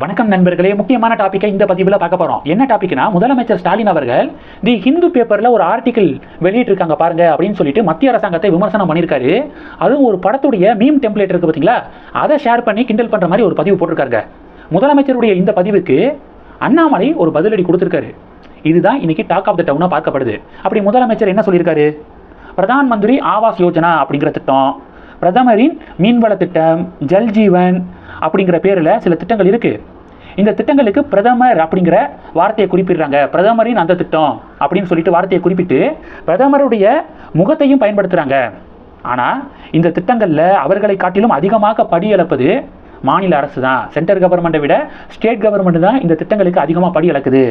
வணக்கம் நண்பர்களே முக்கியமான டாப்பிக்கை இந்த பதிவில் பார்க்க போகிறோம் என்ன டாபிக்னா முதலமைச்சர் ஸ்டாலின் அவர்கள் தி ஹிந்து பேப்பரில் ஒரு ஆர்டிக்கிள் வெளியிட்டிருக்காங்க பாருங்க அப்படின்னு சொல்லிட்டு மத்திய அரசாங்கத்தை விமர்சனம் பண்ணியிருக்காரு. அதுவும் ஒரு படத்துடைய மீம் டெம்ப்ளேட் இருக்குது பார்த்தீங்களா அதை ஷேர் பண்ணி கிண்டல் பண்ணுற மாதிரி ஒரு பதிவு போட்டிருக்காருங்க. முதலமைச்சருடைய இந்த பதிவுக்கு அண்ணாமலை ஒரு பதிலடி கொடுத்துருக்காரு. இதுதான் இன்னைக்கு டாக் ஆஃப் த டவுனாக பார்க்கப்படுது. அப்படி முதலமைச்சர் என்ன சொல்லியிருக்காரு? பிரதான் மந்திரி ஆவாஸ் யோஜனா அப்படிங்கிற திட்டம் பிரதமரின் மீன்வள திட்டம் ஜல்ஜீவன் அப்படிங்கிற பேரில் சில திட்டங்கள் இருக்கு. இந்த திட்டங்களுக்கு பிரதமர் அப்படிங்கிற வார்த்தையை குறிப்பிடுறாங்க. பிரதமரின் அந்த திட்டம் அப்படின்னு சொல்லிட்டு வார்த்தையை குறிப்பிட்டு பிரதமருடைய முகத்தையும் பயன்படுத்துகிறாங்க ஆனால் இந்த திட்டங்களில் அவர்களை காட்டிலும் அதிகமாக படியளப்பது மாநில அரசு தான். சென்ட்ரல் கவர்மெண்ட்டை விட ஸ்டேட் கவர்மெண்ட் தான் இந்த திட்டங்களுக்கு அதிகமாக படி இழக்குது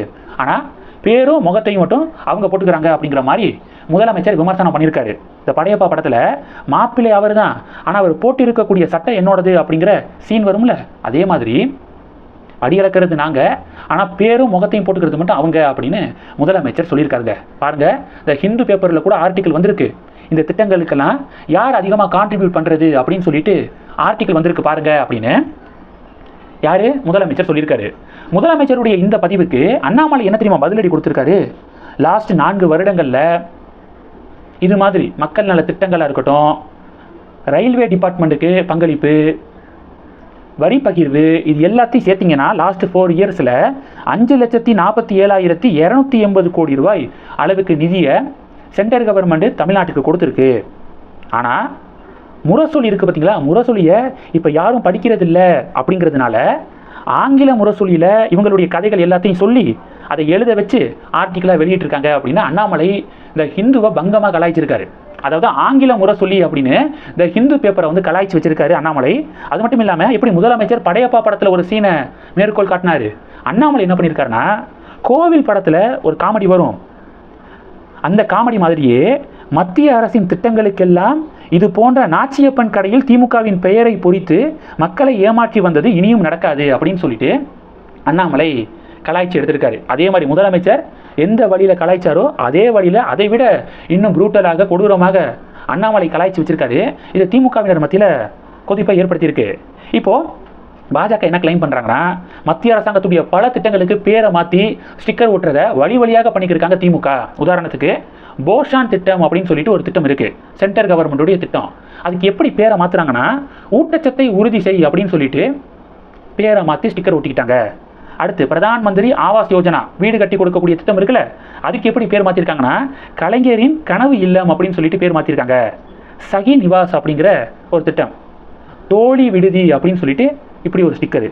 ஆனால் பேரும் முகத்தையும் மட்டும் அவங்க போட்டுக்கிறாங்க அப்படிங்கிற மாதிரி முதலமைச்சர் விமர்சனம் பண்ணியிருக்காரு. இந்த படையப்பா படத்தில் மாப்பிள்ளை அவர் தான் ஆனால் அவர் போட்டிருக்கக்கூடிய சட்டை என்னோடது அப்படிங்கிற சீன் வரும்ல? அதே மாதிரி அடி நாங்கள் ஆனால் பேரும் முகத்தையும் போட்டுக்கிறது மட்டும் அவங்க அப்படின்னு முதலமைச்சர் சொல்லியிருக்காருங்க. பாருங்க இந்த ஹிந்து பேப்பரில் கூட ஆர்டிக்கல் வந்திருக்கு. இந்த திட்டங்களுக்கெல்லாம் யார் அதிகமாக கான்ட்ரிபியூட் பண்ணுறது அப்படின்னு சொல்லிட்டு ஆர்டிக்கல் வந்திருக்கு பாருங்க அப்படின்னு யார்? முதலமைச்சர் சொல்லியிருக்காரு. முதலமைச்சருடைய இந்த பதிவுக்கு அண்ணாமலை என்ன தெரியுமா பதிலடி கொடுத்துருக்காரு? லாஸ்ட் நான்கு வருடங்களில் இது மாதிரி மக்கள் நல திட்டங்களாக இருக்கட்டும் ரயில்வே டிபார்ட்மெண்ட்டுக்கு பங்களிப்பு வரி பகிர்வு இது எல்லாத்தையும் சேர்த்திங்கன்னா லாஸ்ட் ஃபோர் இயர்ஸில் அஞ்சு லட்சத்தி நாற்பத்தி ஏழாயிரத்தி இரநூத்தி எண்பது கோடி ரூபாய் அளவுக்கு நிதியை சென்ட்ரல் கவர்மெண்ட்டு தமிழ்நாட்டுக்கு கொடுத்துருக்கு. ஆனால் முரசொலி இருக்குது பார்த்தீங்களா முரசொலியை இப்போ யாரும் படிக்கிறதில்ல அப்படிங்கிறதுனால ஆங்கில முரசொலியில் இவங்களுடைய கதைகள் எல்லாத்தையும் சொல்லி அதை எழுத வச்சு ஆர்டிக்கலாக வெளியிட்டிருக்காங்க அப்படின்னா அண்ணாமலை இந்த ஹிந்துவை பங்கமாக கலாய்ச்சிருக்காரு. அதாவது ஆங்கில சொல்லி அப்படின்னு இந்த ஹிந்து பேப்பரை வந்து கலாய்ச்சி வச்சிருக்காரு அண்ணாமலை. அது மட்டும் இல்லாமல் எப்படி முதலமைச்சர் படையப்பா படத்தில் ஒரு சீனை மேற்கோள் காட்டினாரு. அண்ணாமலை என்ன பண்ணியிருக்காருன்னா கோவில் படத்தில் ஒரு காமெடி வரும். அந்த காமெடி மாதிரியே மத்திய அரசின் திட்டங்களுக்கெல்லாம் இது போன்ற நாச்சியப்பன் கடையில் திமுகவின் பெயரை பொறித்து மக்களை ஏமாற்றி வந்தது இனியும் நடக்காது அப்படின்னு சொல்லிட்டு அண்ணாமலை கலாய்ச்சி எடுத்திருக்காரு. அதே மாதிரி முதலமைச்சர் எந்த வழியில் கலாய்ச்சாரோ அதே வழியில் அதை விட இன்னும் புரூட்டலாக கொடூரமாக அண்ணாமலை கலாய்ச்சி வச்சிருக்காரு. இது திமுகவினர் மத்தியில் கொதிப்பை ஏற்படுத்தியிருக்கு. இப்போது பாஜக என்ன கிளைம் பண்ணுறாங்கன்னா மத்திய அரசாங்கத்துடைய பல திட்டங்களுக்கு பேரை மாற்றி ஸ்டிக்கர் ஒட்டுறதை வழி வழியாக பண்ணிக்கிருக்காங்க திமுக. உதாரணத்துக்கு போஷான் திட்டம் அப்படின்னு சொல்லிட்டு ஒரு திட்டம் இருக்குது சென்ட்ரல் கவர்மெண்ட்டுடைய திட்டம். அதுக்கு எப்படி பேரை மாற்றுறாங்கன்னா ஊட்டச்சத்தை உறுதி செய் அப்படின்னு சொல்லிட்டு பேரை மாற்றி ஸ்டிக்கர் ஒட்டிக்கிட்டாங்க. அடுத்து பிரதான் மந்திரி ஆவாஸ் யோஜனா வீடு கட்டி கொடுக்கக்கூடிய திட்டம் இருக்குல்ல? அதுக்கு எப்படி பேர் மாற்றிருக்காங்கன்னா கலைஞரின் கனவு இல்லம் அப்படின்னு சொல்லிட்டு பேர் மாற்றிருக்காங்க சகி நிவாஸ் அப்படிங்கிற ஒரு திட்டம். தோழி விடுதி அப்படின்னு சொல்லிட்டு இப்படி ஒரு ஸ்டிக்கரு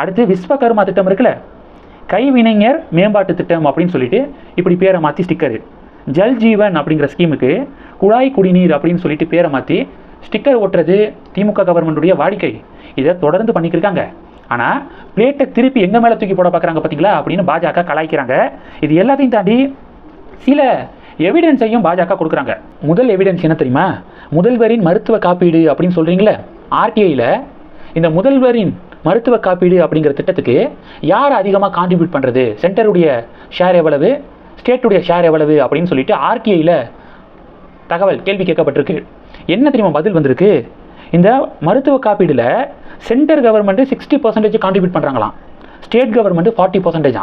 அடுத்து விஸ்வகர்மா திட்டம் இருக்குல்ல? கைவினைஞர் மேம்பாட்டு திட்டம் அப்படின்னு சொல்லிட்டு இப்படி பேரை மாற்றி ஸ்டிக்கரு ஜல் ஜீவன் அப்படிங்கிற ஸ்கீமுக்கு குழாய் குடிநீர் அப்படின்னு சொல்லிட்டு பேரை மாற்றி ஸ்டிக்கர் ஒட்டுறது திமுக கவர்மெண்ட்டுடைய வாடிக்கை. இதை தொடர்ந்து பண்ணிக்கிருக்காங்க ஆனால் பிளேட்டை திருப்பி எங்கள் மேலே தூக்கி போட பார்க்குறாங்க பார்த்தீங்களா அப்படின்னு பாஜக கலாய்க்கிறாங்க. இது எல்லாத்தையும் தாண்டி சில எவிடன்ஸையும் பாஜக கொடுக்குறாங்க. முதல் எவிடன்ஸ் என்ன தெரியுமா? முதல்வரின் மருத்துவ காப்பீடு அப்படின்னு சொல்கிறீங்களே ஆர்டிஐயில் இந்த முதல்வரின் மருத்துவ காப்பீடு அப்படிங்கிற திட்டத்துக்கு யார் அதிகமாக கான்ட்ரிபியூட் பண்ணுறது சென்டருடைய ஷேர் எவ்வளவு? ஸ்டேட்டுடைய ஷேர் எவ்வளவு? அப்படின்னு சொல்லிட்டு ஆர்டிஐயில் தகவல் கேள்வி கேட்கப்பட்டிருக்கு. என்ன தெரியுமா பதில் வந்திருக்கு? இந்த மருத்துவ காப்பீடில் center government sixty percentage contribute பண்ணுறாங்களாம் state government forty பர்சன்டேஜா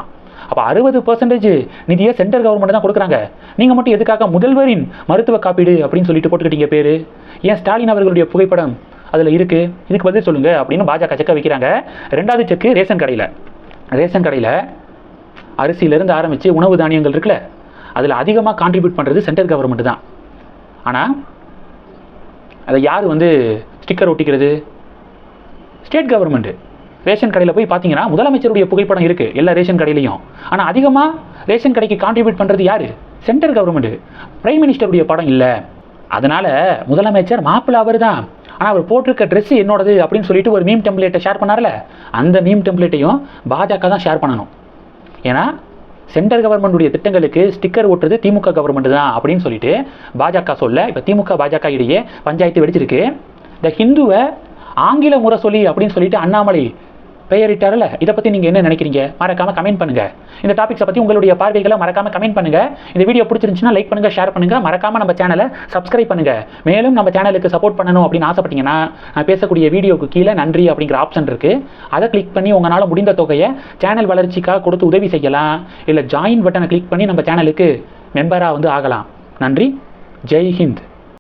அப்போ அறுபது பர்சன்டேஜ் நிதியை சென்ட்ரல் கவர்மெண்ட் தான் கொடுக்குறாங்க. நீங்கள் மட்டும் எதுக்காக முதல்வரின் மருத்துவ காப்பீடு அப்படின்னு சொல்லிட்டு போட்டுக்கிட்டீங்க பேர்? ஏன் ஸ்டாலின் அவர்களுடைய புகைப்படம் அதில் இருக்குது இதுக்கு பதில் சொல்லுங்கள் அப்படின்னு பாஜக செக்கை வைக்கிறாங்க. ரெண்டாவது செக்கு ரேஷன் கடையில். ரேஷன் கடையில் அரிசியிலேருந்து ஆரம்பித்து உணவு தானியங்கள் இருக்குல்ல அதில் அதிகமாக கான்ட்ரிபியூட் பண்ணுறது சென்ட்ரல் கவர்மெண்ட் தான். ஆனால் அதை யார் வந்து ஸ்டிக்கர் ஒட்டிக்கிறது. ஸ்டேட் கவர்மெண்ட்டு ரேஷன் கடையில் போய் பார்த்தீங்கன்னா முதலமைச்சருடைய புகைப்படம் இருக்குது எல்லா ரேஷன் கடையிலையும். ஆனால் அதிகமாக ரேஷன் கடைக்கு கான்ட்ரிபியூட் பண்ணுறது யார்? சென்ட்ரல் கவர்மெண்ட்டு பிரைம் மினிஸ்டருடைய படம் இல்லை. அதனால் முதலமைச்சர் மாப்பிள்ள அவர் தான் ஆனால் அவர் போட்டிருக்க ட்ரெஸ் என்னோடது அப்படின்னு சொல்லிட்டு ஒரு மீம் டெம்ப்ளேட்டை ஷேர் பண்ணார்ல அந்த மீம் டெம்ப்ளேட்டையும் பாஜக தான் ஷேர் பண்ணணும். ஏன்னா சென்ட்ரல் கவர்மெண்ட்டுடைய திட்டங்களுக்கு ஸ்டிக்கர் ஒட்டுறது திமுக கவர்மெண்ட் தான் அப்படின்னு சொல்லிட்டு பாஜக சொல்ல இப்போ திமுக பாஜக இடையே பஞ்சாயத்து வெடிச்சிருக்கு. த ஹிந்துவை ஆங்கில முரசொலி அப்படின்னு சொல்லிட்டு அண்ணாமலை பெயரிட்டார்ல இதை பற்றி நீங்கள் என்ன நினைக்கிறீங்க? மறக்காமல் கமெண்ட் பண்ணுங்கள் இந்த டாபிக்ஸை பற்றி உங்களுடைய பார்வைகளை மறக்காமல் கமெண்ட் பண்ணுங்கள் இந்த வீடியோ பிடிச்சிருந்துச்சுன்னா லைக் பண்ணுங்கள் ஷேர் பண்ணுங்கள் மறக்காமல் நம்ம சேனலை சப்ஸ்கிரைப் பண்ணுங்கள் மேலும் நம்ம சேனலுக்கு சப்போர்ட் பண்ணணும் அப்படின்னு ஆசைப்பட்டீங்கன்னா நான் பேசக்கூடிய வீடியோக்கு கீழே நன்றி அப்படிங்கிற ஆப்ஷன் இருக்குது அதை கிளிக் பண்ணி உங்களால் முடிந்த தொகையை சேனல் வளர்ச்சிக்காக கொடுத்து உதவி செய்யலாம். இல்லை ஜாயின் பட்டனை கிளிக் பண்ணி நம்ம சேனலுக்கு மெம்பராக வந்து ஆகலாம். நன்றி. ஜெய் ஹிந்த்.